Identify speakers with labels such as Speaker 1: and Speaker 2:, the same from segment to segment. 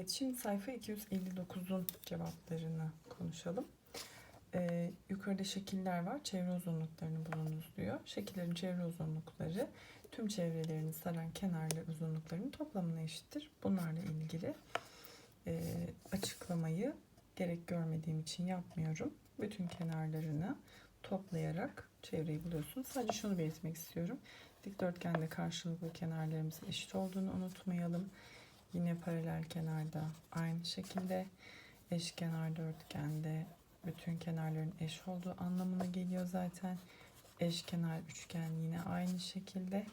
Speaker 1: Evet, şimdi sayfa 259'un cevaplarını konuşalım. Ee, yukarıda şekiller var. Çevre uzunluklarını bulunuz diyor. Şekillerin çevre uzunlukları tüm çevrelerini saran kenarlı uzunluklarının toplamına eşittir. Bunlarla ilgili e, açıklamayı gerek görmediğim için yapmıyorum. Bütün kenarlarını toplayarak çevreyi buluyorsunuz. Sadece şunu belirtmek istiyorum. Dikdörtgende karşılıklı kenarlarımızın eşit olduğunu unutmayalım. Yine paralel kenarda aynı şekilde eşkenar dörtgende bütün kenarların eş olduğu anlamına geliyor zaten. Eşkenar üçgen yine aynı şekilde.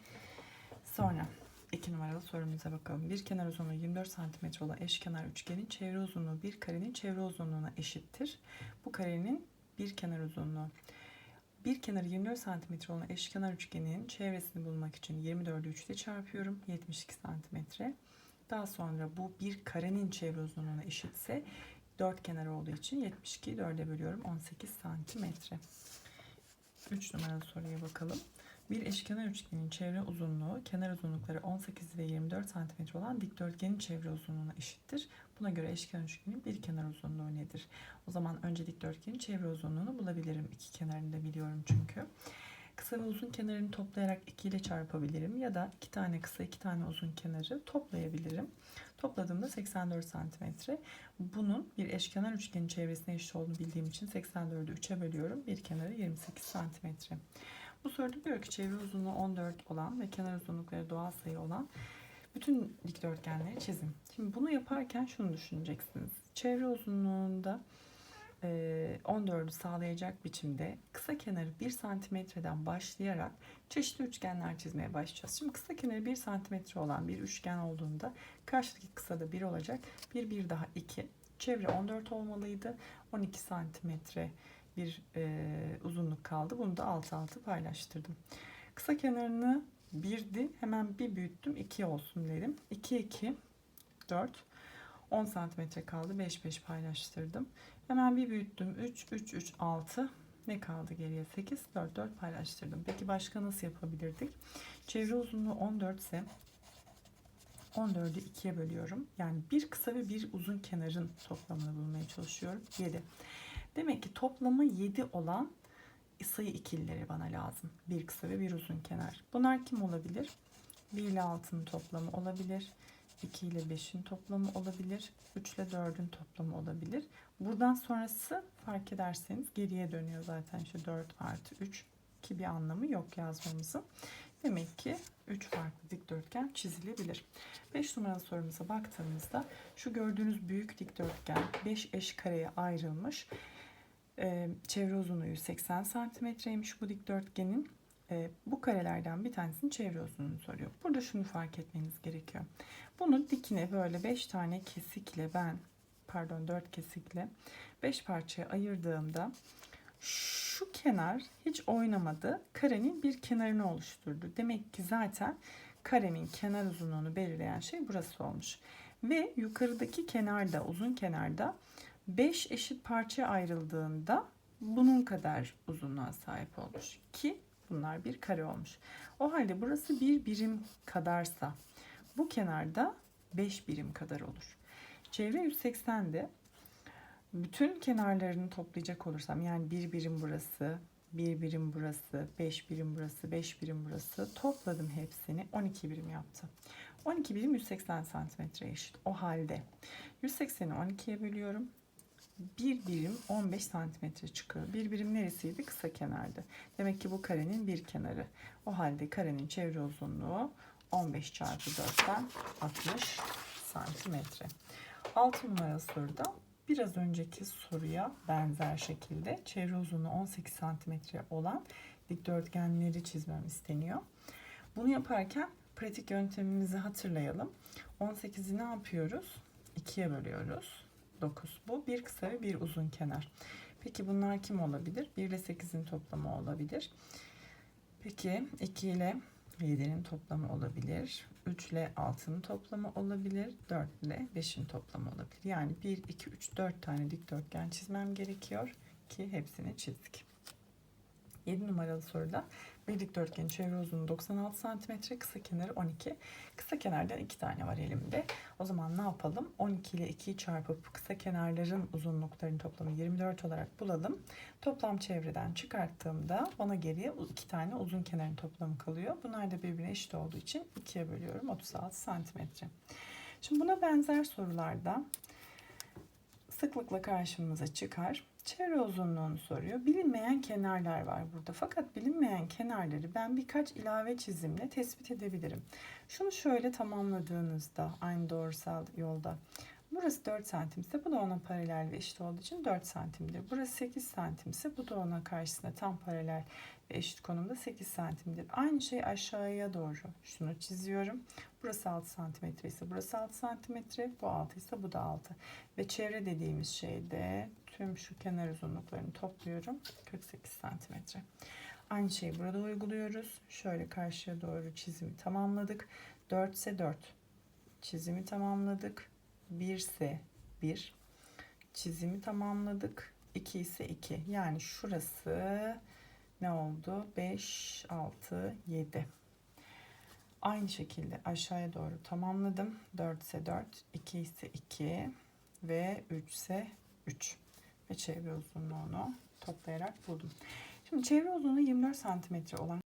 Speaker 1: Sonra iki numaralı sorumuza bakalım. Bir kenar uzunluğu 24 cm olan eşkenar üçgenin çevre uzunluğu bir karenin çevre uzunluğuna eşittir. Bu karenin bir kenar uzunluğu. Bir kenarı 24 cm olan eşkenar üçgenin çevresini bulmak için 24'ü 3 ile çarpıyorum. 72 cm. Daha sonra bu bir karenin çevre uzunluğuna eşitse dört kenar olduğu için 72'yi 4'e bölüyorum. 18 santimetre. 3 numaralı soruya bakalım. Bir eşkenar üçgenin çevre uzunluğu kenar uzunlukları 18 ve 24 cm olan dikdörtgenin çevre uzunluğuna eşittir. Buna göre eşkenar üçgenin bir kenar uzunluğu nedir? O zaman önce dikdörtgenin çevre uzunluğunu bulabilirim. İki kenarını da biliyorum çünkü. Kısa ve uzun kenarını toplayarak 2 ile çarpabilirim ya da iki tane kısa iki tane uzun kenarı toplayabilirim. Topladığımda 84 santimetre. Bunun bir eşkenar üçgenin çevresine eşit olduğunu bildiğim için 84'ü 3'e bölüyorum. Bir kenarı 28 santimetre. Bu soruda diyor ki çevre uzunluğu 14 olan ve kenar uzunlukları doğal sayı olan bütün dikdörtgenleri çizin. Şimdi bunu yaparken şunu düşüneceksiniz. Çevre uzunluğunda 14'ü sağlayacak biçimde kısa kenarı 1 santimetreden başlayarak çeşitli üçgenler çizmeye başlayacağız. Şimdi kısa kenarı 1 santimetre olan bir üçgen olduğunda karşıdaki kısa da 1 olacak. 1 1 daha 2. Çevre 14 olmalıydı. 12 santimetre bir e, uzunluk kaldı. Bunu da alt altı paylaştırdım. Kısa kenarını 1'di. Hemen bir büyüttüm. 2 olsun dedim. 2 2 4 10 santimetre kaldı. 5 5 paylaştırdım. Hemen bir büyüttüm. 3 3 3 6 ne kaldı geriye? 8 4 4 paylaştırdım. Peki başka nasıl yapabilirdik? Çevre uzunluğu 14 ise 14'ü 2'ye bölüyorum. Yani bir kısa ve bir uzun kenarın toplamını bulmaya çalışıyorum. 7. Demek ki toplamı 7 olan sayı ikilileri bana lazım. Bir kısa ve bir uzun kenar. Bunlar kim olabilir? 1 ile 6'nın toplamı olabilir. 2 ile 5'in toplamı olabilir. 3 ile 4'ün toplamı olabilir. Buradan sonrası fark ederseniz geriye dönüyor zaten şu 4 artı 3 ki bir anlamı yok yazmamızın. Demek ki 3 farklı dikdörtgen çizilebilir. 5 numaralı sorumuza baktığımızda şu gördüğünüz büyük dikdörtgen 5 eş kareye ayrılmış. Ee, çevre uzunluğu 80 santimetreymiş bu dikdörtgenin. Ee, bu karelerden bir tanesinin çevre uzunluğunu soruyor. Burada şunu fark etmeniz gerekiyor. Bunu dikine böyle 5 tane kesikle ben pardon 4 kesikle 5 parçaya ayırdığımda şu kenar hiç oynamadı. Karenin bir kenarını oluşturdu. Demek ki zaten karenin kenar uzunluğunu belirleyen şey burası olmuş. Ve yukarıdaki kenarda, uzun kenarda 5 eşit parçaya ayrıldığında bunun kadar uzunluğa sahip olmuş. Ki bunlar bir kare olmuş. O halde burası bir birim kadarsa bu kenarda 5 birim kadar olur. Çevre 180'de bütün kenarlarını toplayacak olursam yani bir birim burası, bir birim burası, 5 birim burası, 5 birim burası topladım hepsini 12 birim yaptı. 12 birim 180 santimetre eşit. O halde 180'i 12'ye bölüyorum. Bir birim 15 santimetre çıkıyor. Bir birim neresiydi? Kısa kenardı. Demek ki bu karenin bir kenarı. O halde karenin çevre uzunluğu 15 çarpı 4'ten 60 santimetre. 6 numaralı soruda biraz önceki soruya benzer şekilde çevre uzunluğu 18 santimetre olan dikdörtgenleri çizmem isteniyor. Bunu yaparken pratik yöntemimizi hatırlayalım. 18'i ne yapıyoruz? 2'ye bölüyoruz. 9 bu. Bir kısa ve bir uzun kenar. Peki bunlar kim olabilir? 1 ile 8'in toplamı olabilir. Peki 2 ile 7'nin toplamı olabilir. 3 ile 6'nın toplamı olabilir. 4 ile 5'in toplamı olabilir. Yani 1, 2, 3, 4 tane dikdörtgen çizmem gerekiyor ki hepsini çizdik. 7 numaralı soruda Bir dikdörtgenin çevre uzunluğu 96 cm, kısa kenarı 12. Kısa kenardan iki tane var elimde. O zaman ne yapalım? 12 ile 2'yi çarpıp kısa kenarların uzunluklarının toplamı 24 olarak bulalım. Toplam çevreden çıkarttığımda bana geriye iki tane uzun kenarın toplamı kalıyor. Bunlar da birbirine eşit olduğu için 2'ye bölüyorum 36 cm. Şimdi buna benzer sorularda sıklıkla karşımıza çıkar. Çevre uzunluğunu soruyor. Bilinmeyen kenarlar var burada. Fakat bilinmeyen kenarları ben birkaç ilave çizimle tespit edebilirim. Şunu şöyle tamamladığınızda aynı doğrusal yolda Burası 4 santimse bu da ona paralel ve eşit olduğu için 4 santimdir. Burası 8 santimse bu da ona karşısında tam paralel ve eşit konumda 8 santimdir. Aynı şey aşağıya doğru şunu çiziyorum. Burası 6 santimetre ise burası 6 santimetre, bu 6 ise bu da 6. Ve çevre dediğimiz şeyde tüm şu kenar uzunluklarını topluyorum. 48 santimetre. Aynı şeyi burada uyguluyoruz. Şöyle karşıya doğru çizimi tamamladık. 4 ise 4. Çizimi tamamladık. 1 ise 1. Çizimi tamamladık. 2 ise 2. Yani şurası ne oldu? 5, 6, 7. Aynı şekilde aşağıya doğru tamamladım. 4 ise 4, 2 ise 2 ve 3 ise 3. Ve çevre uzunluğunu toplayarak buldum. Şimdi çevre uzunluğu 24 santimetre olan